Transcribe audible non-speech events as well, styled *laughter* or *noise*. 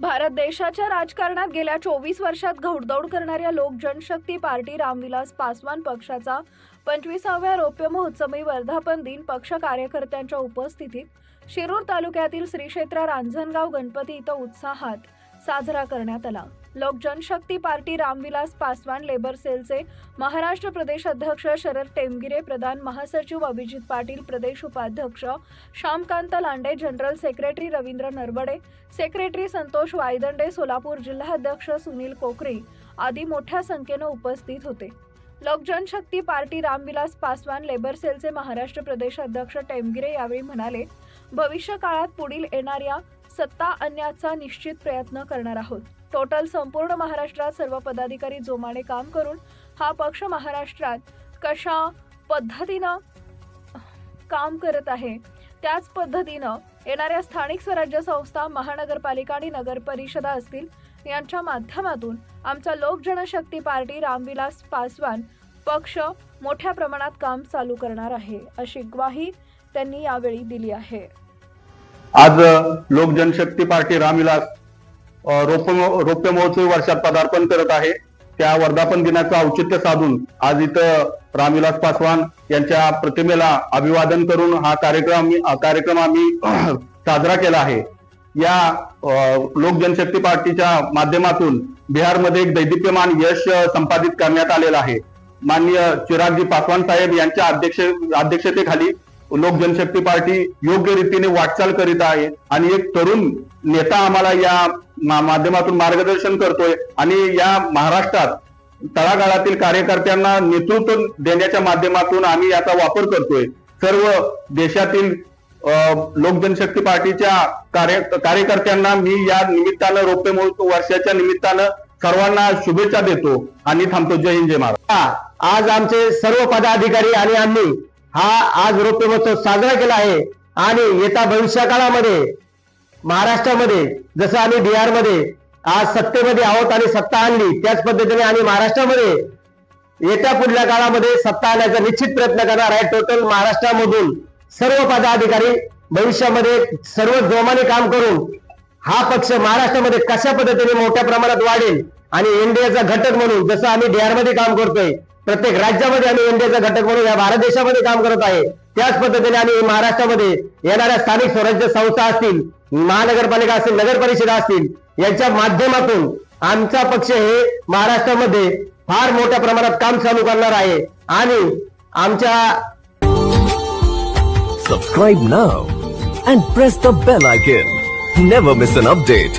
भारत देशाच्या राजकारणात गेल्या चोवीस वर्षात घौडदौड करणाऱ्या लोक जनशक्ती पार्टी रामविलास पासवान पक्षाचा पंचवीसाव्या रौप्य महोत्सवी वर्धापन दिन पक्ष कार्यकर्त्यांच्या उपस्थितीत शिरूर तालुक्यातील श्री क्षेत्र रांजणगाव गणपती इथं उत्साहात साजरा करण्यात आला. लोक जनशक्ती पार्टी रामविलास पासवान लेबर सेलचे महाराष्ट्र प्रदेश अध्यक्ष शरद टेमगिरे प्रधान महासचिव अभिजित पाटील प्रदेश उपाध्यक्ष Shyamkant Lande general secretary Ravindra Narwade secretary Santosh Waydande Solapur जिल्हाध्यक्ष सुनील कोकरे आदी मोठ्या संख्येनं उपस्थित होते. लोक जनशक्ती पार्टी रामविलास पासवान लेबर सेलचे महाराष्ट्र प्रदेश अध्यक्ष टेमगिरे यावेळी म्हणाले भविष्य काळात पुढील येणाऱ्या सत्ता आणण्याचा निश्चित प्रयत्न करणार आहोत. टोटल संपूर्ण महाराष्ट्रात सर्व पदाधिकारी जोमाने काम करून हा पक्ष महाराष्ट्रात कशा पद्धतीनं काम करत आहे त्याच पद्धतीनं येणाऱ्या स्थानिक स्वराज्य संस्था महानगरपालिका आणि नगर परिषदा असतील यांच्या माध्यमातून आमचा लोक जनशक्ती पार्टी रामविलास पासवान पक्ष मोठ्या प्रमाणात काम चालू करणार आहे अशी ग्वाही त्यांनी यावेळी दिली आहे. आज लोक जनशक्ती पार्टी रामविलास रोप रौप्य महोत्सवी वर्षात पदार्पण करत आहे. त्या वर्धापन दिनाचं औचित्य साधून आज इथं रामविलास पासवान यांच्या प्रतिमेला अभिवादन करून हा कार्यक्रम कार्यक्रम आम्ही *clears throat* साजरा केला आहे. या लोक जनशक्ती पार्टीच्या माध्यमातून बिहारमध्ये एक दैदिप्यमान यश संपादित करण्यात आलेलं आहे. माननीय चिरागजी पासवान साहेब यांच्या अध्यक्ष अध्यक्षतेखाली लोक जनशक्ती पार्टी योग्य रीतीने वाटचाल करीत आहे. आणि एक तरुण नेता आम्हाला या माध्यमातून मार्गदर्शन करतोय. आणि या महाराष्ट्रात तळागाळातील कार्यकर्त्यांना नेतृत्व देण्याच्या माध्यमातून आम्ही याचा वापर करतोय. सर्व देशातील लोकजनशक्ती लोक जनशक्ती पार्टीच्या कार्य कार्यकर्त्यांना मी या निमित्तानं रौप्य महोत्सव वर्षाच्या निमित्तानं सर्वांना शुभेच्छा देतो आणि थांबतो. जय हिंद जय महाराज हा, आज आमचे सर्व पदाधिकारी आणि आम्ही हा आज रौप्य महोत्सव साजरा केला आहे. आणि येत्या भविष्य काळामध्ये महाराष्ट्रामध्ये जसं आम्ही बिहारमध्ये आज सत्तेमध्ये आहोत आणि सत्ता आणली त्याच पद्धतीने आम्ही महाराष्ट्रामध्ये येत्या पुढल्या काळामध्ये सत्ता आणण्याचा निश्चित प्रयत्न करणार आहे. टोटल महाराष्ट्रामधून सर्व पदाधिकारी भविष्यामध्ये सर्व जोमाने काम करून हा पक्ष महाराष्ट्रामध्ये कशा पद्धतीने मोठ्या प्रमाणात वाढेल आणि एनडीएचा घटक म्हणून जसं आम्ही बिहारमध्ये काम करतोय प्रत्येक राज्यामध्ये आम्ही एनडीएचा घटक म्हणून या भारत देशामध्ये काम करत आहे त्याच पद्धतीने आम्ही महाराष्ट्रामध्ये येणाऱ्या स्थानिक स्वराज्य संस्था असतील महानगरपालिका असतील नगर परिषदा असतील यांच्या माध्यमातून आमचा पक्ष हे महाराष्ट्रामध्ये फार मोठ्या प्रमाणात काम चालू करणार आहे. आणि आमच्या subscribe now and press the bell icon never miss an update